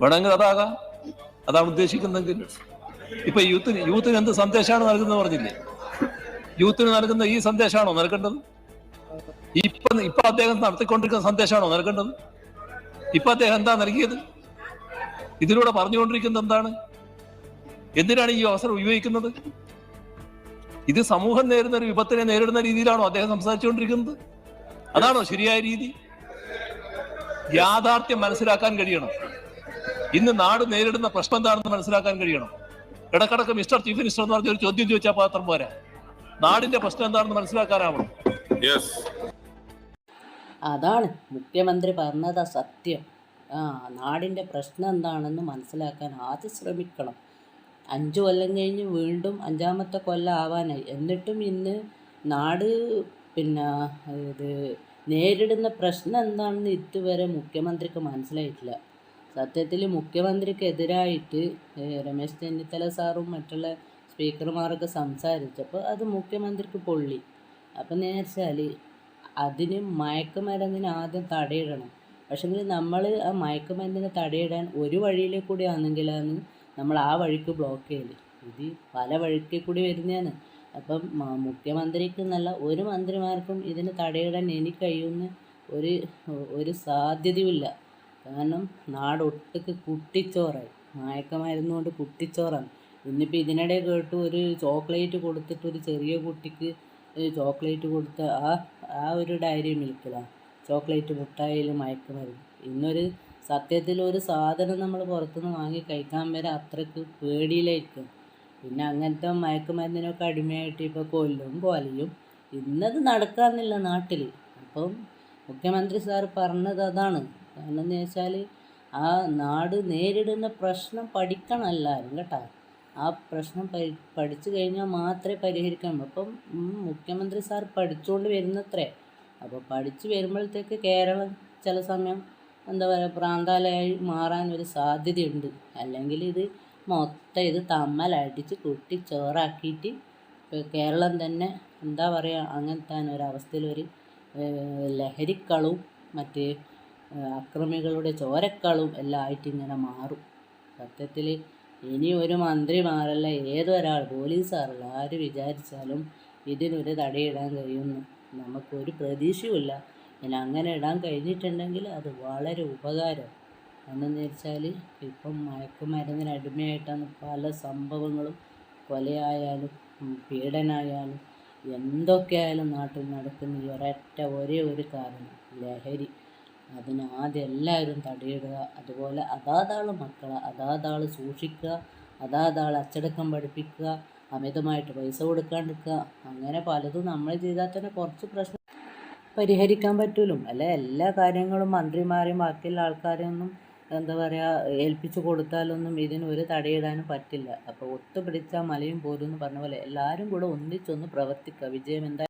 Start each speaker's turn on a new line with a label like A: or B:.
A: വേണമെങ്കിൽ അതാകാം. അതാണ് ഉദ്ദേശിക്കുന്നെങ്കിൽ ഇപ്പൊ യൂത്തിന് യൂത്തിന് എന്ത് സന്ദേശമാണ് നൽകുന്നത് പറഞ്ഞില്ലേ? യൂത്തിന് നൽകുന്ന ഈ സന്ദേശമാണോ നൽകേണ്ടത്? ഇപ്പൊ ഇപ്പൊ അദ്ദേഹം നടത്തിക്കൊണ്ടിരിക്കുന്ന സന്ദേശമാണോ നൽകേണ്ടത്? ഇപ്പൊ അദ്ദേഹം എന്താ നൽകിയത്? ഇതിലൂടെ പറഞ്ഞുകൊണ്ടിരിക്കുന്നത് എന്താണ്? എന്തിനാണ് ഈ അവസരം ഉപയോഗിക്കുന്നത്? ഇത് സമൂഹം നേരിടുന്ന ഒരു വിപത്തിനെ നേരിടുന്ന രീതിയിലാണോ അദ്ദേഹം സംസാരിച്ചുകൊണ്ടിരിക്കുന്നത്? അതാണോ ശരിയായ രീതി? യാഥാർത്ഥ്യം മനസ്സിലാക്കാൻ കഴിയണം. ഇന്ന് നാട് നേരിടുന്ന പ്രശ്നം എന്താണെന്ന് മനസ്സിലാക്കാൻ കഴിയണം. ഇടക്കിടക്ക് മിസ്റ്റർ ചീഫ് മിനിസ്റ്റർ എന്ന് പറഞ്ഞ ഒരു ചോദ്യം ചോദിച്ചാൽ മാത്രം പോരാ. നാടിന്റെ പ്രശ്നം എന്താണെന്ന് മനസ്സിലാക്കാനാവണം.
B: യെസ്
C: അതാണ് മുഖ്യമന്ത്രി പറഞ്ഞതാ സത്യം. ആ നാടിന്റെ പ്രശ്നം എന്താണെന്ന് മനസ്സിലാക്കാൻ ആദ്യം ശ്രമിക്കണം. അഞ്ച് കൊല്ലം കഴിഞ്ഞ് വീണ്ടും അഞ്ചാമത്തെ കൊല്ലം ആവാനായി. എന്നിട്ടും ഇന്ന് നാട് പിന്നെ ഇത് നേരിടുന്ന പ്രശ്നം എന്താണെന്ന് ഇതുവരെ മുഖ്യമന്ത്രിക്ക് മനസ്സിലായിട്ടില്ല. സത്യത്തിൽ മുഖ്യമന്ത്രിക്കെതിരായിട്ട് രമേശ് ചെന്നിത്തല സാറും മറ്റുള്ള സ്പീക്കർമാരൊക്കെ സംസാരിച്ചപ്പോൾ അത് മുഖ്യമന്ത്രിക്ക് പൊള്ളി. അപ്പം നേർച്ചാൽ അതിന് മയക്കുമരുന്നിന് ആദ്യം തടയിടണം. പക്ഷെങ്കിൽ നമ്മൾ ആ മയക്കുമരുന്നിനെ തടയിടാൻ ഒരു വഴിയിലെ കൂടി ആണെങ്കിലാണ് നമ്മൾ ആ വഴിക്ക് ബ്ലോക്ക് ചെയ്ത് ഇത് പല വഴിക്ക് കൂടി വരുന്നതാണ്. അപ്പം മുഖ്യമന്ത്രിക്ക് എന്നല്ല ഒരു മന്ത്രിമാർക്കും ഇതിന് തടയിടാൻ എനിക്ക് കഴിയുന്ന ഒരു ഒരു സാധ്യതയുമില്ല. കാരണം നാടൊട്ടുക്ക് കുട്ടിച്ചോറായി. മയക്കമരുന്ന് കൊണ്ട് കുട്ടിച്ചോറാണ്. ഇന്നിപ്പോൾ ഇതിനിടെ കേട്ടു ഒരു ചോക്ലേറ്റ് കൊടുത്തിട്ട് ഒരു ചെറിയ കുട്ടിക്ക് ചോക്ലേറ്റ് കൊടുത്ത ആ ആ ഒരു ഡയറി മിൽക്കിലാണ് ചോക്ലേറ്റ് മുട്ടായാലും മയക്കുമരുന്ന്. ഇന്നൊരു സത്യത്തിൽ ഒരു സാധനം നമ്മൾ പുറത്തുനിന്ന് വാങ്ങി കഴിക്കാൻ വരെ അത്രയ്ക്ക് പേടിയിലായിരിക്കും. പിന്നെ അങ്ങനത്തെ മയക്കുമരുന്നിനൊക്കെ അടിമയായിട്ട് ഇപ്പോൾ കൊല്ലും കൊലയും ഇന്നത് നടക്കാന്നില്ല നാട്ടിൽ അപ്പം മുഖ്യമന്ത്രി സാർ പറഞ്ഞത് അതാണ്. കാരണം എന്ന് വെച്ചാൽ ആ നാട് നേരിടുന്ന പ്രശ്നം പഠിക്കണം എല്ലാവരും കേട്ടോ. ആ പ്രശ്നം പരി പഠിച്ചു കഴിഞ്ഞാൽ മാത്രമേ പരിഹരിക്കാൻ അപ്പം മുഖ്യമന്ത്രി സാർ പഠിച്ചുകൊണ്ട് വരുന്നത്രേ. അപ്പോൾ പഠിച്ചു വരുമ്പോഴത്തേക്ക് കേരളം ചില സമയം എന്താ പറയുക പ്രാന്താലയായി മാറാൻ ഒരു സാധ്യതയുണ്ട്. അല്ലെങ്കിൽ ഇത് മൊത്തം ഇത് തമ്മലടിച്ച് കുട്ടി ചോറാക്കിയിട്ട് കേരളം തന്നെ എന്താ പറയുക അങ്ങനത്തെ ഒരവസ്ഥയിൽ ഒരു ലഹരിക്കളും മറ്റ് അക്രമികളുടെ ചോരക്കളും എല്ലാം ആയിട്ട് ഇങ്ങനെ മാറും. സത്യത്തിൽ ഇനി ഒരു മന്ത്രിമാരല്ല ഏതൊരാൾ പോലീസാറല്ല ആര് വിചാരിച്ചാലും ഇതിനൊരു തടയിടാൻ കഴിയുന്നു നമുക്കൊരു പ്രതീക്ഷയുമില്ല. ഇനി അങ്ങനെ ഇടാൻ കഴിഞ്ഞിട്ടുണ്ടെങ്കിൽ അത് വളരെ ഉപകാരം. എന്നു വെച്ചാൽ ഇപ്പം മയക്കുമരുന്നിന് അടിമയായിട്ടാണ് പല സംഭവങ്ങളും കൊലയായാലും പീഡനായാലും എന്തൊക്കെയായാലും നാട്ടിൽ നടക്കുന്ന ഒരൊറ്റ ഒരേ ഒരു കാരണം ലഹരി. അതിന് ആദ്യം എല്ലാവരും തടയിടുക അതുപോലെ അതാതാൾ മക്കളെ അതാതാൾ സൂക്ഷിക്കുക അതാതാൾ അച്ചടക്കം പഠിപ്പിക്കുക അമിതമായിട്ട് പൈസ കൊടുക്കാണ്ടിരിക്കുക അങ്ങനെ പലതും നമ്മൾ ചെയ്താൽ തന്നെ കുറച്ച് പ്രശ്നം പരിഹരിക്കാൻ പറ്റുമല്ലോ അല്ല? എല്ലാ കാര്യങ്ങളും മന്ത്രിമാരെയും ബാക്കിയുള്ള ആൾക്കാരെയൊന്നും എന്താ പറയുക ഏൽപ്പിച്ചു കൊടുത്താലൊന്നും ഇതിന് ഒരു തടയിടാനും പറ്റില്ല. അപ്പോൾ ഒത്തുപിടിച്ചാൽ മലയും പോരും എന്ന് പറഞ്ഞ പോലെ എല്ലാവരും കൂടെ ഒന്നിച്ചൊന്ന് പ്രവർത്തിക്കുക. വിജയം എന്താ